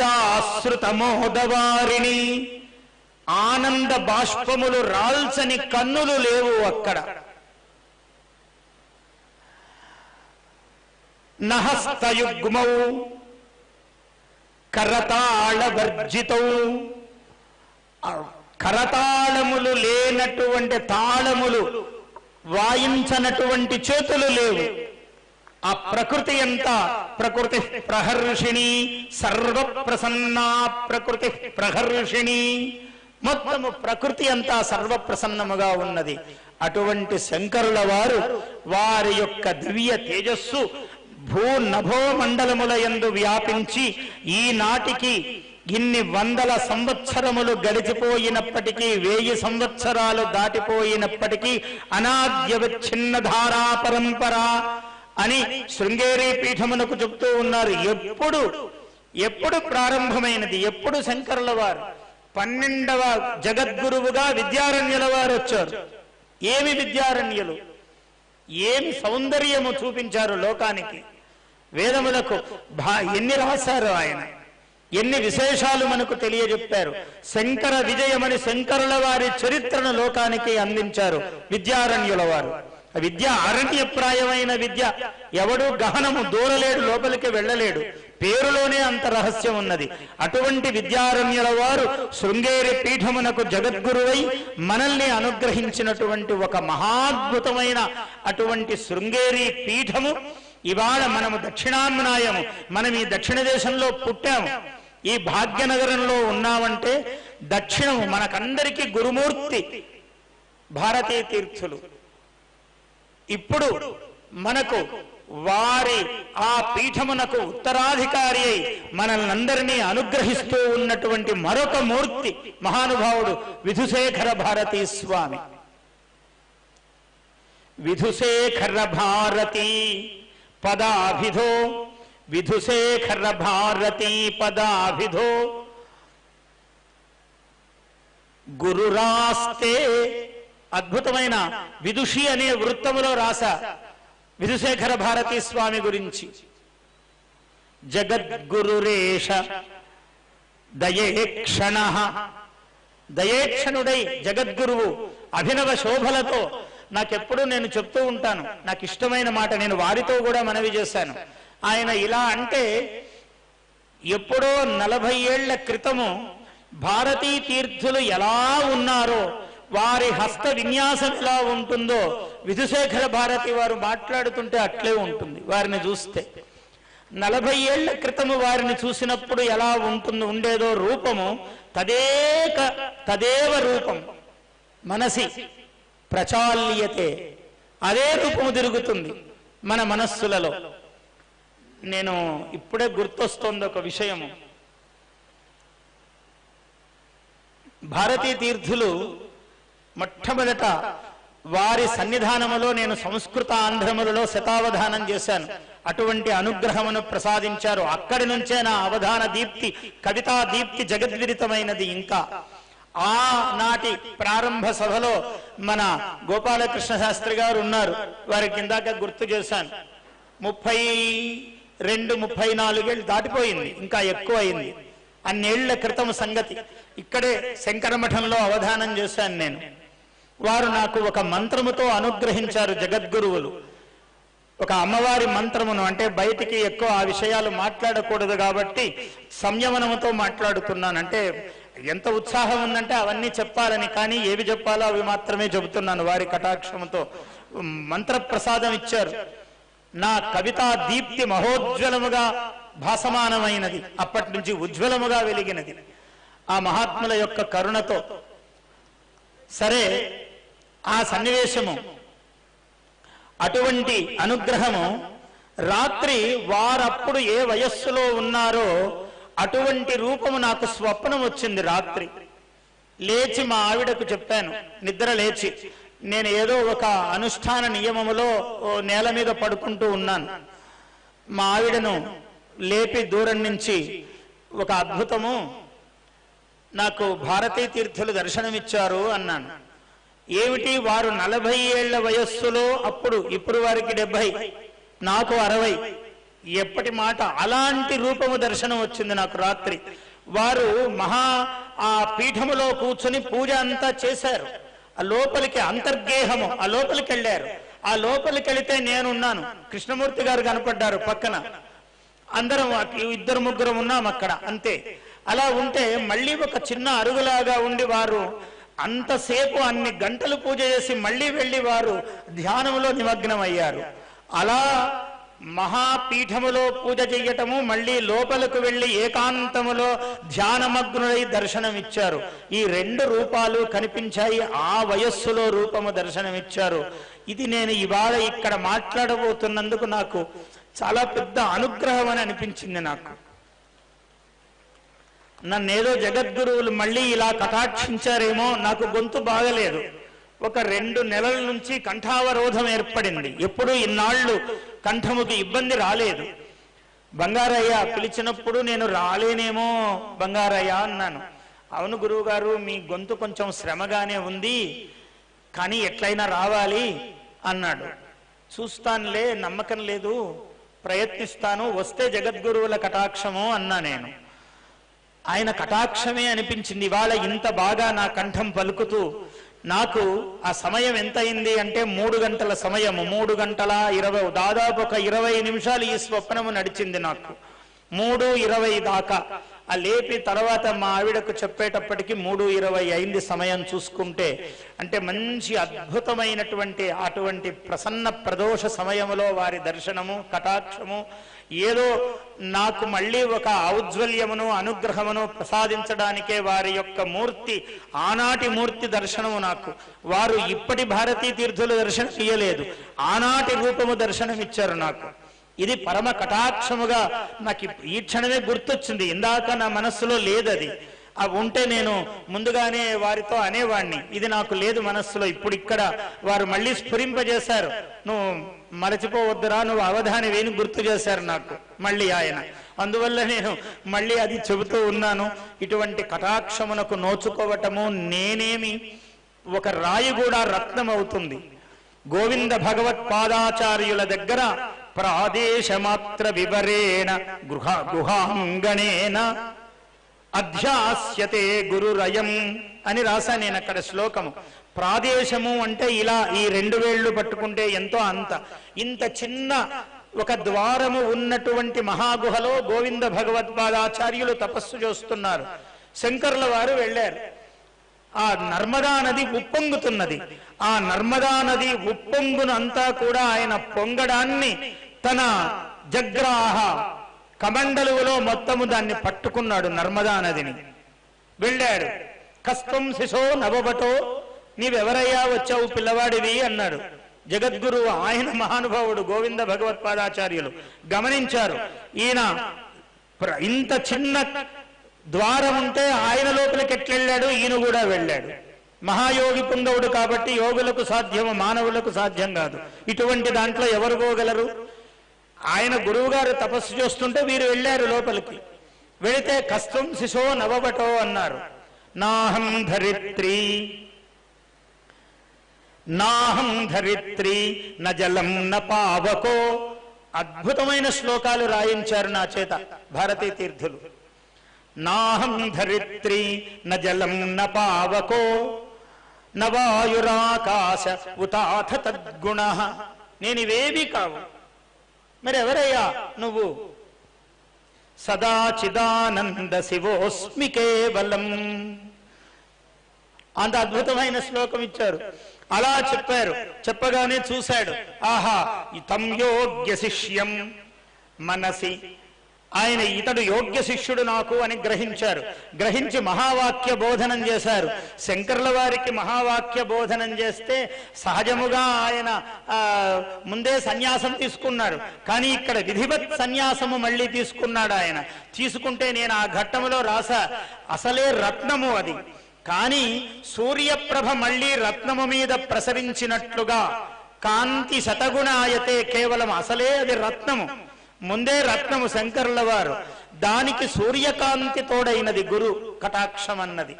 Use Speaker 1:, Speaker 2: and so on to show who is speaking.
Speaker 1: చాశ్రుతమోదవారిణి ఆనంద బాష్పములు రాల్చని కన్నులు లేవు అక్కడ. నహస్తయుగ్మౌ కరతాళవర్జితౌ. ఆ కరతాళములు లేనటువంటి తాళములు వాయించనటువంటి చేతులు లేవు. ఆ ప్రకృతి ఎంత? ప్రకృతి ప్రహర్షిణి సర్వ ప్రసన్నా ప్రకృతి ప్రహర్షిణి. మొత్తము ప్రకృతి అంతా సర్వ ప్రసన్నముగా ఉన్నది. అటువంటి శంకరుల వారు వారి యొక్క దివ్య తేజస్సు భూ నభో మండలముల యందు వ్యాపించి ఈనాటికి ఇన్ని వందల సంవత్సరములు గడిచిపోయినప్పటికీ వేయి సంవత్సరాలు దాటిపోయినప్పటికీ అనాద్యవచ్ఛిన్న ధారా పరంపర అని శృంగేరి పీఠమునకు చెప్తూ ఉన్నారు. ఎప్పుడు? ఎప్పుడు ప్రారంభమైనది? ఎప్పుడు శంకరుల వారు? పన్నెండవ జగద్గురువుగా విద్యారణ్యుల వారు వచ్చారు. ఏమి విద్యారణ్యులు? ఏమి సౌందర్యము చూపించారు లోకానికి? వేదములకు భా ఎన్ని రాశారు ఆయన? ఎన్ని విశేషాలు మనకు తెలియజెప్పారు? శంకర విజయమని శంకరుల వారి చరిత్రను లోకానికి అందించారు విద్యారణ్యుల వారు. విద్య అరణ్యప్రాయమైన విద్య. ఎవడు గహనము దూరలేడు లోపలికి వెళ్ళలేడు. పేరులోనే అంత రహస్యం ఉన్నది. అటువంటి విద్యారణ్యుల వారు శృంగేరి పీఠమునకు జగద్గురువై మనల్ని అనుగ్రహించినటువంటి ఒక మహాద్భుతమైన అటువంటి శృంగేరి పీఠము. ఇవాళ మనము దక్షిణామ్నాయము మనం ఈ దక్షిణ దేశంలో పుట్టాము. ఈ భాగ్యనగరంలో ఉన్నామంటే దక్షిణము మనకందరికీ గురుమూర్తి భారతీయ తీర్థులు. ఇప్పుడు మనకు వారి ఆ పీఠమునకు ఉత్తరాధికారి అయి మనల్నందరినీ అనుగ్రహిస్తూ ఉన్నటువంటి మరొక మూర్తి మహానుభావుడు విధుశేఖర భారతీ స్వామి. విధుశేఖర భారతీ పదాభిధో విధుశేఖర భారతీ పదాభిధో. గురురాస్తే అద్భుతమైన విదుషి అనే వృత్తములో రాస విధుశేఖర భారతీ స్వామి గురించి. జగద్గురురేష దయేక్షణ. దయేక్షణుడై జగద్గురువు అభినవ శోభలతో నాకెప్పుడు నేను చెప్తూ ఉంటాను. నాకు ఇష్టమైన మాట నేను వారితో కూడా మనవి చేశాను. ఆయన ఇలా అంటే ఎప్పుడో నలభై ఏళ్ళ క్రితము భారతీ తీర్థులు ఎలా ఉన్నారో వారి హస్త విన్యాసం ఎలా ఉంటుందో విధుశేఖర భారతి వారు మాట్లాడుతుంటే అట్లే ఉంటుంది వారిని చూస్తే. నలభై ఏళ్ళ క్రితము వారిని చూసినప్పుడు ఎలా ఉంటుంది ఉండేదో రూపము తదేక తదేవ రూపం మనసి ప్రచాల్యతే. అదే రూపము తిరుగుతుంది మన మనస్సులలో. నేను ఇప్పుడే గుర్తొస్తోంది ఒక విషయము. భారతీ తీర్థులు మొట్టమొదట వారి సన్నిధానములో నేను సంస్కృత ఆంధ్రములలో శతావధానం చేశాను. అటువంటి అనుగ్రహమును ప్రసాదించారు. అక్కడి నుంచే నా అవధాన దీప్తి కవితా దీప్తి జగద్విరితమైనది ఇంకా. ఆ నాటి ప్రారంభ సభలో మన గోపాలకృష్ణ శాస్త్రి గారు ఉన్నారు. వారి కిందాక గుర్తు చేశాను. ముప్పై రెండు ముప్పై నాలుగేళ్ళు దాటిపోయింది. ఇంకా ఎక్కువ అయింది అన్నేళ్ళ క్రితం సంగతి. ఇక్కడే శంకరమఠంలో అవధానం చేశాను నేను. వారు నాకు ఒక మంత్రముతో అనుగ్రహించారు జగద్గురువులు. ఒక అమ్మవారి మంత్రమును అంటే బయటికి ఎక్కువ ఆ విషయాలు మాట్లాడకూడదు కాబట్టి సంయమనముతో మాట్లాడుతున్నాను. అంటే ఎంత ఉత్సాహం ఉందంటే అవన్నీ చెప్పాలని కానీ ఏవి చెప్పాలో అవి మాత్రమే చెబుతున్నాను. వారి కటాక్షముతో మంత్ర ప్రసాదం ఇచ్చారు. నా కవితా దీప్తి మహోజ్వలముగా భాసమానమైనది. అప్పటి నుంచి ఉజ్వలముగా వెలిగినది. ఆ మహాత్ముల యొక్క కరుణతో. సరే ఆ సన్నివేశము. అటువంటి అనుగ్రహము రాత్రి వారప్పుడు ఏ వయస్సులో ఉన్నారో అటువంటి రూపము నాకు స్వప్నం వచ్చింది రాత్రి. లేచి మా ఆవిడకు చెప్పాను నిద్ర లేచి. నేను ఏదో ఒక అనుష్ఠాన నియమములో నేల మీద పడుకుంటూ ఉన్నాను. మా ఆవిడను లేపి దూరం నుంచి ఒక అద్భుతము నాకు భారతీ తీర్థులు దర్శనమిచ్చారు అన్నాను. ఏమిటి వారు నలభై ఏళ్ళ వయస్సులో? అప్పుడు ఇప్పుడు వారికి డెబ్బై నాకు అరవై. ఎప్పటి మాట? అలాంటి రూపము దర్శనం వచ్చింది నాకు రాత్రి. వారు మహా ఆ పీఠములో కూర్చుని పూజ అంతా చేశారు. ఆ లోపలికి అంతర్గేహము ఆ లోపలికి వెళ్ళారు. ఆ లోపలికి వెళితే నేనున్నాను. కృష్ణమూర్తి గారు కనపడ్డారు పక్కన. అందరం ఇద్దరు ముగ్గురు ఉన్నాం అక్కడ అంతే. అలా ఉంటే మళ్ళీ ఒక చిన్న అరుగులాగా ఉండి వారు అంతసేపు అన్ని గంటలు పూజ చేసి మళ్ళీ వెళ్ళి వారు ధ్యానంలో నిమగ్నమయ్యారు. అలా మహాపీఠములో పూజ చెయ్యటము మళ్ళీ లోపలకు వెళ్ళి ఏకాంతములో ధ్యానమగ్నులై దర్శనమిచ్చారు. ఈ రెండు రూపాలు కనిపించాయి ఆ వయస్సులో రూపము దర్శనమిచ్చారు. ఇది నేను ఇవాళ ఇక్కడ మాట్లాడబోతున్నందుకు నాకు చాలా పెద్ద అనుగ్రహం అని అనిపించింది నాకు. నన్నేదో జగద్గురువులు మళ్ళీ ఇలా కటాక్షించారేమో నాకు గొంతు బాగలేదు. ఒక రెండు నెలల నుంచి కంఠావరోధం ఏర్పడింది. ఎప్పుడు ఇన్నాళ్ళు కంఠముకి ఇబ్బంది రాలేదు. బంగారయ్య పిలిచినప్పుడు నేను రాలేనేమో బంగారయ్య అన్నాను. అవును గురువుగారు మీ గొంతు కొంచెం శ్రమగానే ఉంది కానీ ఎట్లయినా రావాలి అన్నాడు. చూస్తానులే నమ్మకం లేదు ప్రయత్నిస్తాను వస్తే జగద్గురువుల కటాక్షము అన్నా నేను. ఆయన కటాక్షమే అనిపించింది. ఇవాళ ఇంత బాగా నా కంఠం పలుకుతూ నాకు ఆ సమయం ఎంత అయింది అంటే మూడు గంటల సమయము. మూడు గంటల ఇరవై దాదాపు ఒక ఇరవై నిమిషాలు ఈ స్వప్నము నడిచింది నాకు. మూడు ఇరవై దాకా. ఆ లేపి తర్వాత మా ఆవిడకు చెప్పేటప్పటికి మూడు ఇరవై అయింది సమయం చూసుకుంటే. అంటే మంచి అద్భుతమైనటువంటి అటువంటి ప్రసన్న ప్రదోష సమయములో వారి దర్శనము కటాక్షము ఏదో నాకు మళ్ళీ ఒక ఔజ్వల్యమును అనుగ్రహమును ప్రసాదించడానికే వారి యొక్క మూర్తి ఆనాటి మూర్తి దర్శనము నాకు. వారు ఇప్పటి భారతీ తీర్థుల దర్శనం ఇయ్యలేదు. ఆనాటి రూపము దర్శనం ఇచ్చారు నాకు. ఇది పరమ కటాక్షముగా నాకు ఈ క్షణమే గుర్తొచ్చింది. ఇందాక నా మనస్సులో లేదది. అవి ఉంటే నేను ముందుగానే వారితో అనేవాణ్ణి. ఇది నాకు లేదు మనస్సులో. ఇప్పుడు ఇక్కడ వారు మళ్ళీ స్ఫురింపజేశారు. నువ్వు మరచిపోవద్దురా నువ్వు అవధాని వేని గుర్తు చేశారు నాకు మళ్ళీ ఆయన. అందువల్ల నేను మళ్ళీ అది చెబుతూ ఉన్నాను ఇటువంటి కటాక్షమునకు నోచుకోవటము నేనేమి ఒక రాయి కూడా రత్నం అవుతుంది గోవింద భగవత్ పాదాచార్యుల దగ్గర ప్రాదేశమాత్ర వివరేణ గృహ గుహాంగణేన అధ్యాస్యతే గురురయం. అని రాశాను నేను అక్కడ శ్లోకము. ప్రాదేశము అంటే ఇలా ఈ రెండు వేళ్ళు పట్టుకుంటే ఎంతో అంత. ఇంత చిన్న ఒక ద్వారము ఉన్నటువంటి మహాగుహలో గోవింద భగవత్పాదాచార్యులు తపస్సు చేస్తున్నారు. శంకర్ల వారు వెళ్ళారు. ఆ నర్మదా నది ఉప్పొంగుతున్నది. ఆ నర్మదా నది ఉప్పొంగునంతా కూడా ఆయన పొంగడాన్ని తన జగ్రాహ కమండలువులో మొత్తము దాన్ని పట్టుకున్నాడు నర్మదా నదిని. వెళ్ళాడు కస్తం శిశో నవబటో నీవెవరయ్యా వచ్చావు పిల్లవాడివి అన్నాడు. జగద్గురు ఆయన మహానుభావుడు గోవింద భగవత్పాదాచార్యులు గమనించారు. ఈయన ఇంత చిన్న ద్వారం ఉంటే ఆయన లోపలికి ఎట్లెళ్ళాడు? ఈయన కూడా వెళ్ళాడు. మహాయోగి పుంగవుడు కాబట్టి యోగులకు సాధ్యము మానవులకు సాధ్యం కాదు. ఇటువంటి దాంట్లో ఎవరు పోగలరు? ఆయన గురువు గారు తపస్సు చేస్తుంటే వీరు వెళ్ళారు లోపలికి. వెళితే కష్టం శిశో నవబటో అన్నారు. నాహం ధరిత్రి. నాహం ధరిత్రి న జలం న పావకో. అద్భుతమైన శ్లోకాలు రాయించారు నా చేత భారతీ తీర్థులు. నాహం ధరిత్రి న జలం న పావకో. న వాయురాకాశ ఉతాథ తద్గుణ. నేను ఇవేవి కావు. మరి ఎవరయ్యా నువ్వు సదాచిదానంద శివోస్మి కేవలం. అంత అద్భుతమైన శ్లోకం ఇచ్చారు. అలా చెప్పారు. చెప్పగానే చూశాడు. ఆహా ఇతం యోగ్య శిష్యం మనసి. ఆయన ఇతడు యోగ్య శిష్యుడు నాకు అని గ్రహించారు. గ్రహించి మహావాక్య బోధనం చేశారు. శంకర్ల వారికి మహావాక్య బోధనం చేస్తే సహజముగా ఆయన ఆ, ముందే సన్యాసం తీసుకున్నారు. కానీ ఇక్కడ విధివత్ సన్యాసము మళ్ళీ తీసుకున్నాడు ఆయన. తీసుకుంటే నేను ఆ ఘట్టములో రాసా. అసలే రత్నము అది. కానీ సూర్యప్రభ మళ్ళీ రత్నము మీద ప్రసరించినట్లుగా కాంతి శతగుణాయతే కేవలం అసలే అది రత్నము. ముందే రత్నము శంకరుల వారు. దానికి సూర్యకాంతి తోడైనది గురు కటాక్షం అన్నది